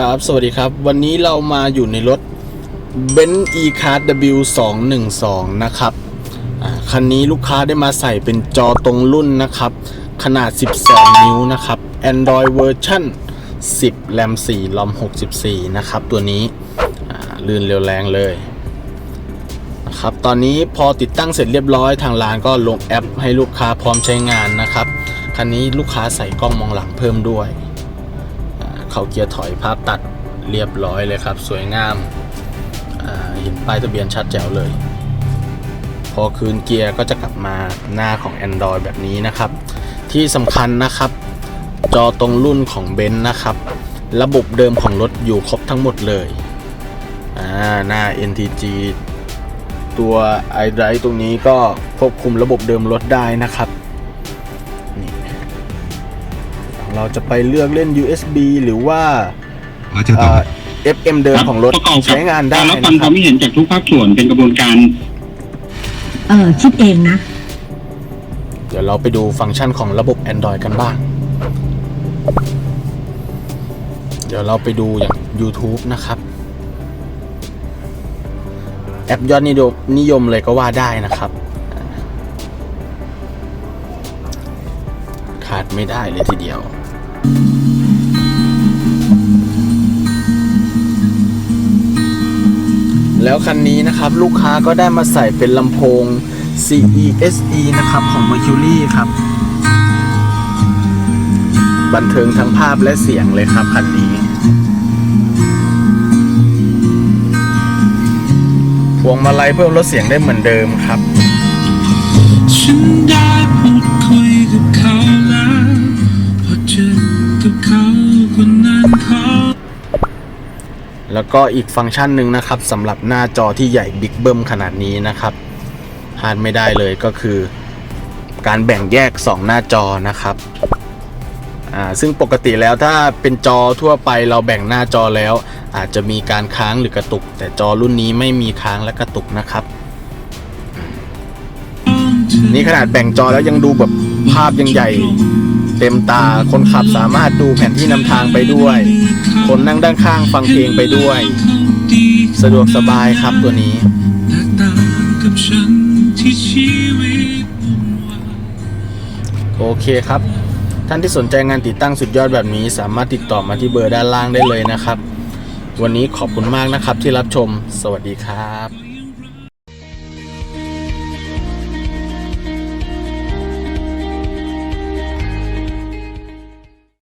ครับ สวัสดีครับ วันนี้เรามาอยู่ในรถ b e n z e-card W212 นะครับคันนี้ลูกค้าได้มาใส่เป็นจอตรงรุ่นนะครับ ขนาด 12 นิ้วนะครับ Android version 10แรม4ลอม64 นะครับ ตัวนี้ลื่นเร็วแรงเลยนะครับ ตอนนี้พอติดตั้งเสร็จเรียบร้อยทางร้านก็ลงแอปให้ลูกค้าพร้อมใช้งานนะครับ คันนี้ลูกค้าใส่กล้องมองหลังเพิ่มด้วย เข้าเกียร์ถอยภาพตัดเรียบร้อยเลยครับ สวยงามเห็นป้ายทะเบียนชัดแจ๋วเลย พอคืนเกียร์ก็จะกลับมาหน้าของ Android แบบนี้นะครับ ที่สำคัญนะครับ จอตรงรุ่นของเบนซ์นะครับ ระบบเดิมของรถอยู่ครบทั้งหมดเลยหน้า NTG ตัว iDrive ตรงนี้ก็ควบคุมระบบเดิมรถได้นะครับ เราจะไปเลือกเล่น USB หรือว่าอาจจะต่อ เอ่อ FM เดิมของรถประกอบกับใช้งานได้การรับนะฟังคครัวาบมคิดเห็นจากทุกภาคส่วนเป็นกระบวนการ เออคิดเองนะ เดี๋ยวเราไปดูฟังก์ชันของระบบ Android กันบ้าง เดี๋ยวเราไปดูอย่าง YouTube นะครับ แอปยอดนิยมนิยมเลยก็ว่าได้นะครับ ขาดไม่ได้เลยทีเดียวแล้วคันนี้นะครับลูกค้าก็ได้มาใส่เป็นลำโพง CESE นะครับของ Mercury ครับ บันเทิงทั้งภาพและเสียงเลยครับคันนี้ พวงมาลัยเพิ่มลดเสียงได้เหมือนเดิมครับ แล้วก็อีกฟังก์ชันหนึ่งนะครับสำหรับหน้าจอที่ใหญ่บิ๊กเบิ้มขนาดนี้นะครับพลาดไม่ได้เลยก็คือ การแบ่งแยก 2 หน้าจอนะครับอ่าซึ่งปกติแล้วถ้าเป็นจอทั่วไปเราแบ่งหน้าจอแล้ว อาจจะมีการค้างหรือกระตุก แต่จอรุ่นนี้ไม่มีค้างและกระตุกนะครับ นี่ขนาดแบ่งจอแล้วยังดูแบบภาพยังใหญ่ เต็มตาคนขับสามารถดูแผนที่นำทางไปด้วย คนนั่งด้านข้างฟังเพลงไปด้วย สะดวกสบายครับตัวนี้โอเคครับ ท่านที่สนใจงานติดตั้งสุดยอดแบบนี้ สามารถติดต่อมาที่เบอร์ด้านล่างได้เลยนะครับ วันนี้ขอบคุณมากนะครับที่รับชม สวัสดีครับ